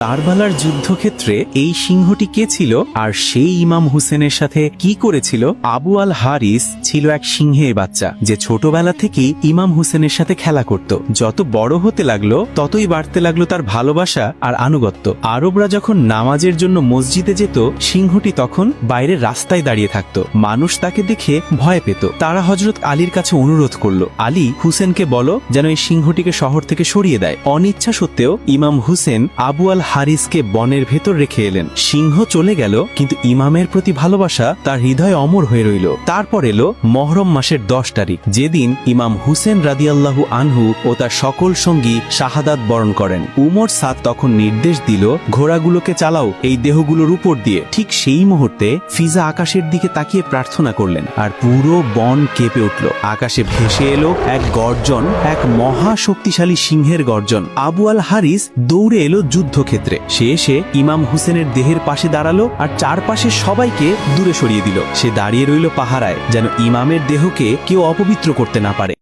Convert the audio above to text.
কারবালার যুদ্ধক্ষেত্রে এই সিংহটি কে ছিল আর সেই ইমাম হুসেনের সাথে কি করেছিল? আবু আল হারিস ছিল এক সিংহের বাচ্চা, যে ছোটবেলা থেকেই ইমাম হুসেনের সাথে খেলা করত। যত বড় হতে লাগল, ততই বাড়তে লাগল তার ভালোবাসা আর আনুগত্য। আরবরা যখন নামাজের জন্য মসজিদে যেত, সিংহটি তখন বাইরের রাস্তায় দাঁড়িয়ে থাকতো। মানুষ তাকে দেখে ভয় পেত। তারা হজরত আলীর কাছে অনুরোধ করল, আলী, হুসেনকে বলো যেন এই সিংহটিকে শহর থেকে সরিয়ে দেয়। অনিচ্ছা সত্ত্বেও ইমাম হুসেন আবু আল হারিসকে বনের ভেতর রেখে এলেন। সিংহ চলে গেল, কিন্তু ইমামের প্রতি ভালোবাসা তার হৃদয়ে অমর হয়ে রইল। তারপর এলো মহরম মাসের দশ তারিখ, যেদিন ইমাম হুসেন রাদিয়াল্লাহু আনহু ও তার সকল সঙ্গী শাহাদাত বরণ করেন। উমর সাদ তখন নির্দেশ দিল, ঘোড়াগুলোকে চালাও, এই দেহগুলোর উপর দিয়ে। ঠিক সেই মুহূর্তে ফিজা আকাশের দিকে তাকিয়ে প্রার্থনা করলেন আর পুরো বন কেঁপে উঠল। আকাশে ভেসে এলো এক গর্জন, এক মহা শক্তিশালী সিংহের গর্জন। আবু আল হারিস দৌড়ে এলো যুদ্ধক্ষেত্রে। সে এসে ইমাম হুসেনের দেহের পাশে দাঁড়াল আর চারপাশে সবাইকে দূরে সরিয়ে দিল। সে দাঁড়িয়ে রইল পাহারায়, যেন ইমামের দেহকে কেউ অপবিত্র করতে না পারে।